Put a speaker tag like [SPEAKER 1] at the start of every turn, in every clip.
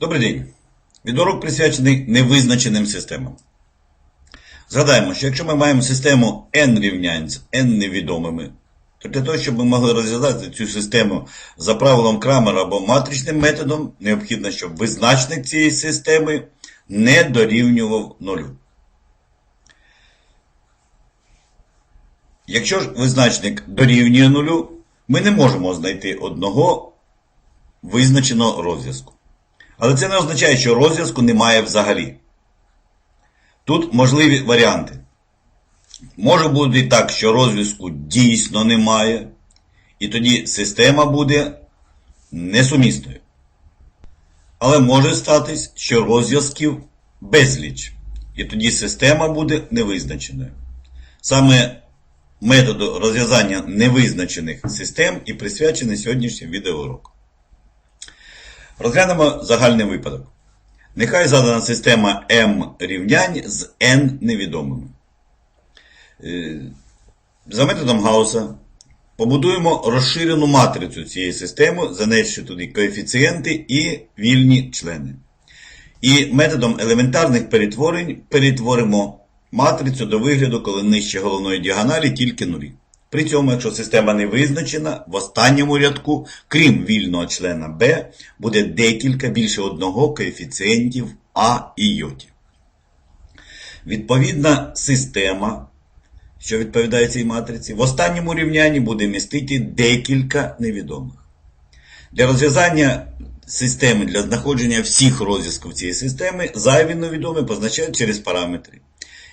[SPEAKER 1] Добрий день. Відеоурок присвячений невизначеним системам. Згадаємо, що якщо ми маємо систему n рівнянь з n невідомими, то для того, щоб ми могли розв'язати цю систему за правилом Крамера або матричним методом, необхідно, щоб визначник цієї системи не дорівнював нулю. Якщо ж визначник дорівнює нулю, ми не можемо знайти одного визначеного розв'язку. Але це не означає, що розв'язку немає взагалі. Тут можливі варіанти. Може бути так, що розв'язку дійсно немає, і тоді система буде несумісною. Але може статись, що розв'язків безліч, і тоді система буде невизначеною. Саме методу розв'язання невизначених систем і присвячений сьогоднішній відеоурок. Розглянемо загальний випадок. Нехай задана система m рівнянь з n невідомими. Е, За методом Гаусса побудуємо розширену матрицю цієї системи, занесши туди коефіцієнти і вільні члени. І методом елементарних перетворень перетворимо матрицю до вигляду, коли нижче головної діагоналі тільки нулі. При цьому, якщо система не визначена, в останньому рядку, крім вільного члена b, буде декілька більше одного коефіцієнтів А і йоті. Відповідна система, що відповідає цій матриці, в останньому рівнянні буде містити декілька невідомих. Для розв'язання системи, для знаходження всіх розв'язків цієї системи, зайві невідомі позначають через параметри.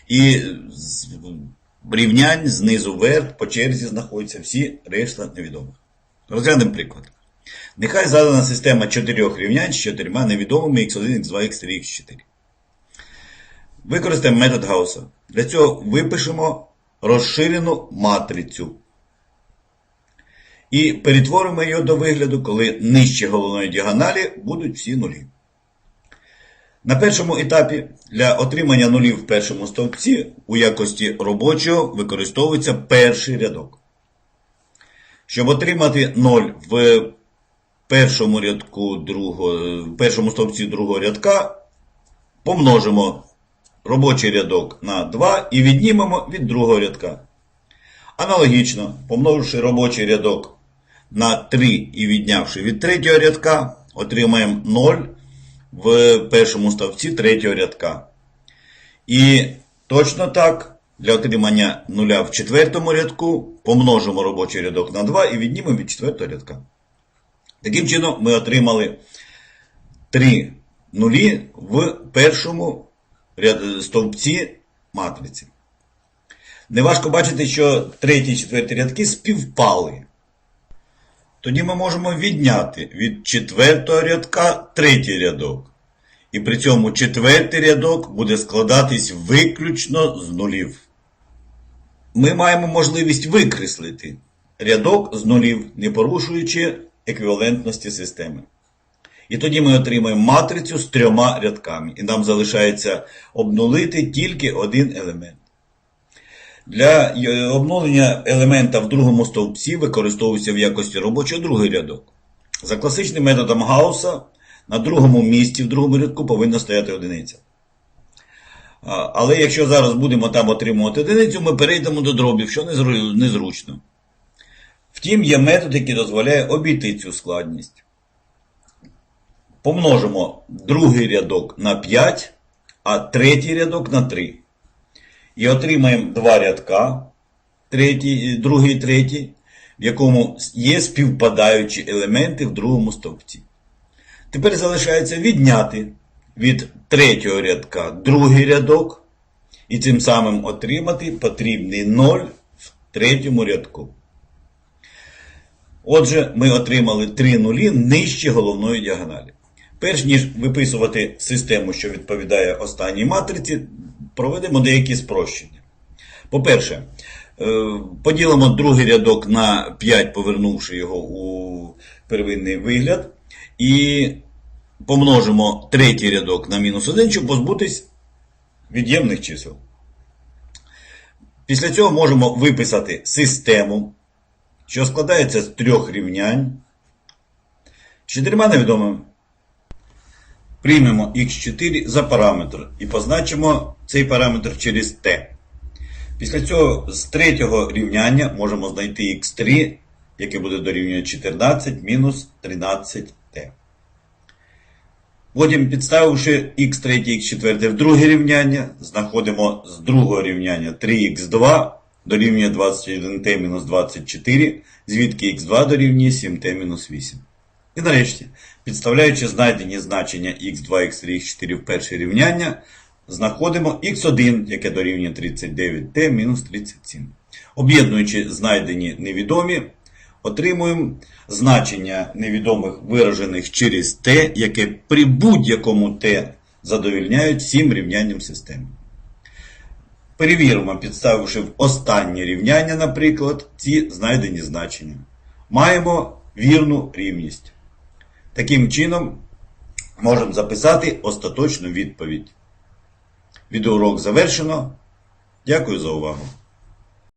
[SPEAKER 1] І рівнянь знизу вверх по черзі знаходяться всі решта невідомих. Розглянемо приклад. Нехай задана система чотирьох рівнянь з чотирма невідомими x1, x2, x3, x4. Використаємо метод Гаусса. Для цього випишемо розширену матрицю. І перетворимо її до вигляду, коли нижче головної діагоналі будуть всі нулі. На першому етапі для отримання нулів в першому стовпці у якості робочого використовується перший рядок. Щоб отримати 0 в першому рядку другого, в першому стовпці другого рядка, помножимо робочий рядок на 2 і віднімемо від другого рядка. Аналогічно, помноживши робочий рядок на 3 і віднявши від третього рядка, отримаємо 0 в першому ставці третього рядка. І точно так, для отримання нуля в четвертому рядку помножимо робочий рядок на 2 і віднімемо від четвертого рядка. Таким чином, ми отримали 3 нулі в першому стовпці матриці. Неважко бачити, що третій і четвертий рядки співпали. Тоді ми можемо відняти від четвертого рядка третій рядок. І при цьому четвертий рядок буде складатись виключно з нулів. Ми маємо можливість викреслити рядок з нулів, не порушуючи еквівалентності системи. І тоді ми отримаємо матрицю з трьома рядками. І нам залишається обнулити тільки один елемент. Для е, обновлення елемента в другому стовпці використовується в якості робочого другий рядок. За класичним методом Гаусса на другому місці в другому рядку повинна стояти одиниця. Але якщо зараз будемо там отримувати одиницю, ми перейдемо до дробів, що незручно. Втім, є метод, який дозволяє обійти цю складність. Помножимо другий рядок на 5, а третій рядок на 3. І отримаємо два рядка, третій, другий і третій, в якому є співпадаючі елементи в другому стовпці. Тепер залишається відняти від третього рядка другий рядок і цим самим отримати потрібний 0 в третьому рядку. Отже, ми отримали три нулі нижче головної діагоналі. Перш ніж виписувати систему, що відповідає останній матриці, проведемо деякі спрощення. По-перше, е, поділимо другий рядок на 5, повернувши його у первинний вигляд, і помножимо третій рядок на мінус 1, щоб позбутись від'ємних чисел. Після цього можемо виписати систему, що складається з трьох рівнянь з чотирма невідомими. Приймемо x4 за параметр і позначимо цей параметр через t. Після цього з третього рівняння можемо знайти x3, яке буде дорівнювати 14 мінус 13t. Потім, підставивши x3, x4 в друге рівняння, знаходимо з другого рівняння 3х2 дорівнює 21t мінус 24, звідки х2 дорівнює 7t мінус 8. І нарешті, підставляючи знайдені значення x2, x3, x4 в перше рівняння, знаходимо x1, яке дорівнює 39t мінус 37. Об'єднуючи знайдені невідомі, отримуємо значення невідомих виражених через t, яке при будь-якому t задовільняють всім рівнянням системи. Перевіримо, підставивши в останнє рівняння, наприклад, ці знайдені значення. Маємо вірну рівність. Таким чином, можемо записати остаточну відповідь. Відеоурок завершено. Дякую за увагу.